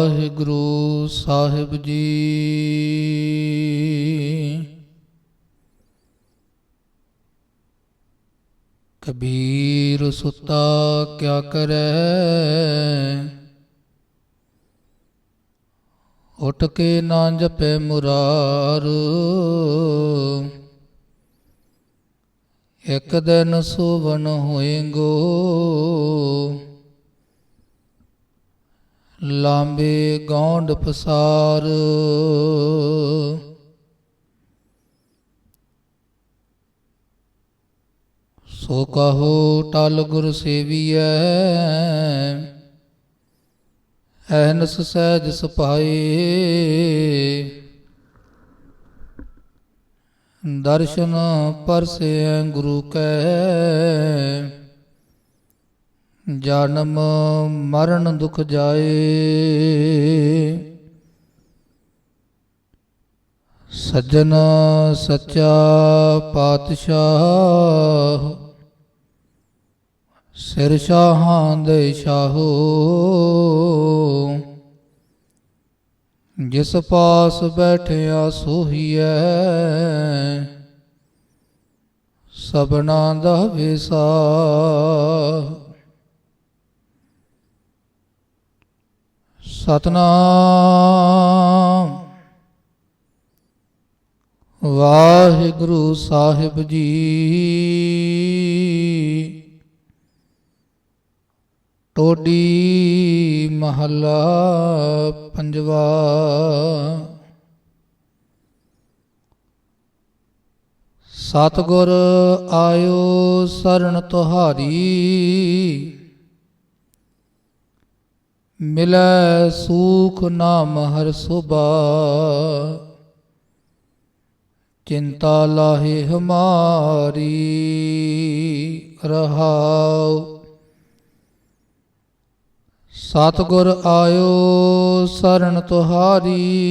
ਵਾਹਿਗੁਰੂ ਸਾਹਿਬ ਜੀ। ਕਬੀਰ ਸੁਤਾ ਕਿਆ ਕਰੈ? ਉਠ ਕੇ ਨਾ ਜਪੇ ਮੁਰਾਰ। ਇੱਕ ਦਿਨ ਸੋਵਨ ਹੋਏਗੋ। ਲਾਂਬੇ ਗੌਂਡ ਪਸਾਰ। ਸੋ ਕਹੋ ਟਲ ਗੁਰ ਸੇਵੀਐ, ਐਨਸ ਸਹਿਜ ਸੁਪਾਏ। ਦਰਸ਼ਨ ਪਰਸੇ ਗੁਰੂ ਕੈ ਜਨਮ ਮਰਨ ਦੁਖ ਜਾਏ। ਸੱਜਣ ਸੱਚਾ ਪਾਤਸ਼ਾਹ, ਸਿਰ ਸ਼ਾਹਾਂ ਦੇ ਸ਼ਾਹੋ। ਜਿਸ ਪਾਸ ਬੈਠਿਆ ਸੋਹੀਐ ਸਬਨਾ ਦਾ ਵਿਸਾ। ਸਤਨਾਮ। ਵਾਹਿਗੁਰੂ ਸਾਹਿਬ ਜੀ। ਟੋਡੀ ਮਹੱਲਾ ਪੰਜਵਾ। ਸਤਗੁਰ ਆਇਓ ਸਰਣ ਤੁਹਾਰੀ। ਮਿਲੈ ਸੂਖ ਨਾਮ ਹਰ ਸੁਬਾ ਚਿੰਤਾ ਲਾਹੇ ਹਮਾਰੀ, ਰਹਾਉ। ਸਤਗੁਰ ਆਇਓ ਸਰਣ ਤੁਹਾਰੀ।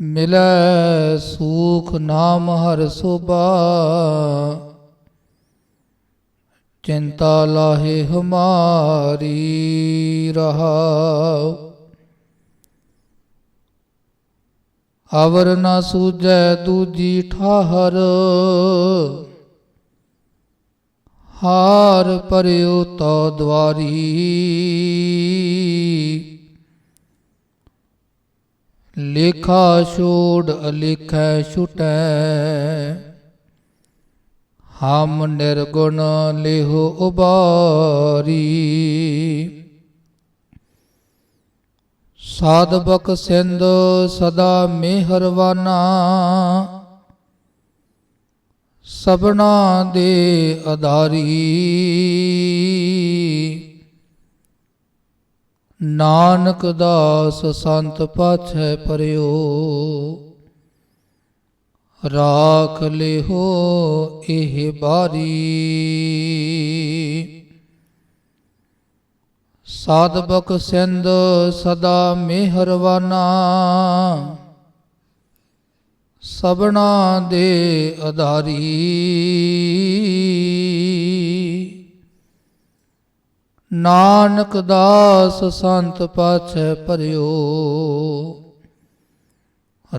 ਮਿਲੈ ਸੂਖ ਨਾਮ ਹਰ ਸੁਬਾ ਚਿੰਤਾ ਲਾਹੇ ਹਮਾਰੀ ਰਹਾਉ। ਅਵਰ ਨਾ ਸੂਜੈ ਦੂਜੀ ਠਾਹਰ। ਹਾਰ ਪਰਿਉ ਤੋ ਦਵਾਰੀ। ਲੇਖਾ ਛੋੜ ਅਲੇਖੈ ਛੁਟੈ। ਹਮ ਨਿਰਗੁਣ ਲਿਹੁ ਉਬਾਰੀ। ਸਾਧਬਕ ਸਿੰਧ ਸਦਾ ਮਿਹਰਵਾਨਾ ਸਬਨਾ ਦੇ ਆਧਾਰੀ ਨਾਨਕ ਦਾਸ ਸੰਤ ਪਾਛੈ ਪਰਿਓ। ਰਾਖ ਲਿਹੋ ਇਹ ਬਾਰੀ। ਸਾਧਬਕ ਸਿੰਧ ਸਦਾ ਮਿਹਰਵਾਨਾ। ਸਬਨਾ ਦੇ ਆਧਾਰੀ ਨਾਨਕ ਦਾਸ ਸੰਤ ਪਾਛੈ ਪਰਿਓ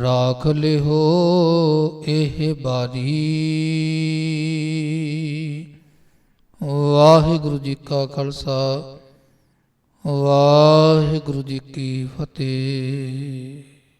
ਰਾਖ ਲਿਹੋ ਇਹ ਬਾਰੀ। ਵਾਹਿਗੁਰੂ ਜੀ ਕਾ ਖਾਲਸਾ ਵਾਹਿਗੁਰੂ ਜੀ ਕੀ ਫਤਿਹ।